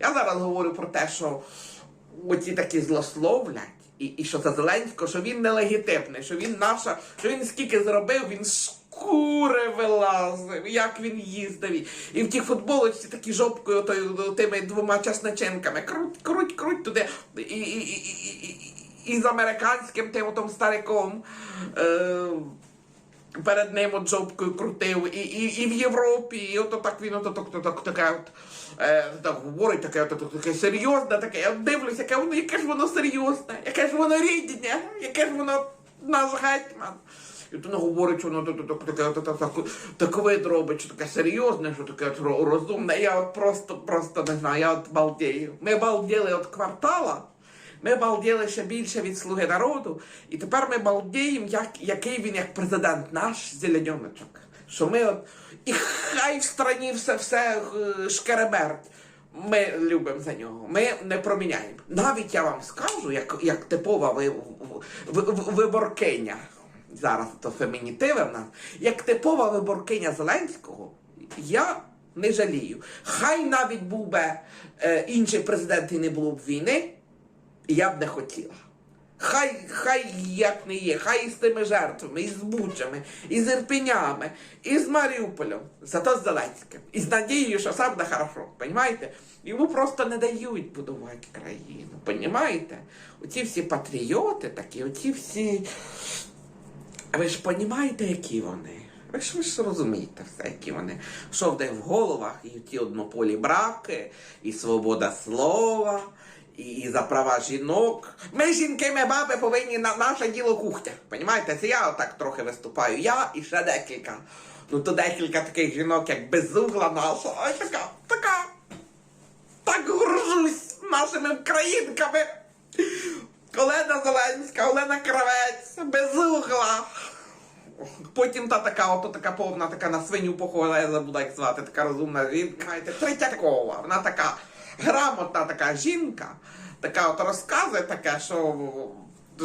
Я зараз говорю про те, що оці такі злословлять, і, і що це Зеленського, що він нелегітимний, що він наша, що він скільки зробив, він шкури вилазив, як він їздив. І, в тій футболочці такі жопкою тими двома часниченками. Круть, круть, круть туди. І, і, і, і, і, і з американським тим отом стариком. Е, перед ним от жопкою крутив, і, і, і в Європі, і ото так він ото так, так, так, таке от, е, так говорить, таке, ото, таке серйозне, таке. Я дивлюся, яке воно, яке ж воно серйозне, яке ж воно рідне, яке ж воно наш гетьман. І то не говорить, що воно так вид робить, що таке серйозне, що таке розумне. Я от просто, просто не знаю, я от балдею. Ми балділи від квартала. Ми балділи ще більше від слуги народу, і тепер ми балдіємо, як, який він як президент наш зеленьоночок. Що ми от, і хай в страні все все е, шкереберть. Ми любимо за нього. Ми не проміняємо. Навіть я вам скажу, як, як типова ви, ви, ви, виборкиня. Зараз то фемінітиви в нас, як типова виборкиня Зеленського, я не жалію. Хай навіть був би е, інший президент і не було б війни, я б не хотіла. Хай, хай як не є, хай і з тими жертвами, і з Бучами, і з Ірпенями, і з Маріуполем, зато з Зеленським. І з надією, що все буде хорошо, понімаєте? Йому просто не дають будувати країну, понімаєте? Оці всі патріоти такі, оці всі. Ви ж понімаєте, які вони? Ви ж ви ж розумієте все, які вони. Що в них в головах, і ті однополі браки, і свобода слова, і, за права жінок. Ми жінки, ми баби повинні на наше діло кухня. Понімаєте? Це я отак трохи виступаю. Я і ще декілька. Ну то декілька таких жінок, як безугла наша. Ой, така, така. Так горжусь нашими українками. Олена Зеленська, Олена Кравець, безугла. Потім та така, ото така повна, така на свиню похожа, я забуду як звати, така розумна жінка. знаєте, Третьякова. Вона така грамотна така жінка, така от розказує таке, що,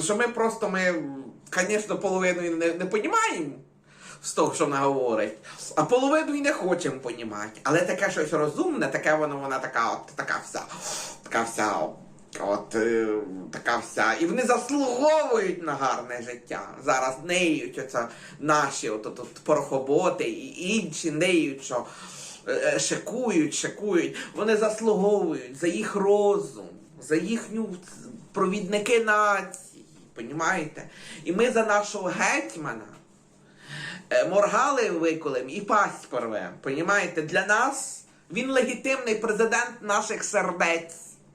що ми просто ми, звісно, половину не, не понімаємо з того, що вона говорить, а половину і не хочемо понімати. Але таке щось розумне, таке воно, вона така, от така вся, така вся. От е, така вся. І вони заслуговують на гарне життя. Зараз неють оце наші от, от, от порохоботи і інші неють, що шикують, шикують. Вони заслуговують за їх розум, за їхню провідники нації. Понімаєте? І ми за нашого гетьмана е, моргали виколем і пасть порвем. Понімаєте? Для нас він легітимний президент наших сердець.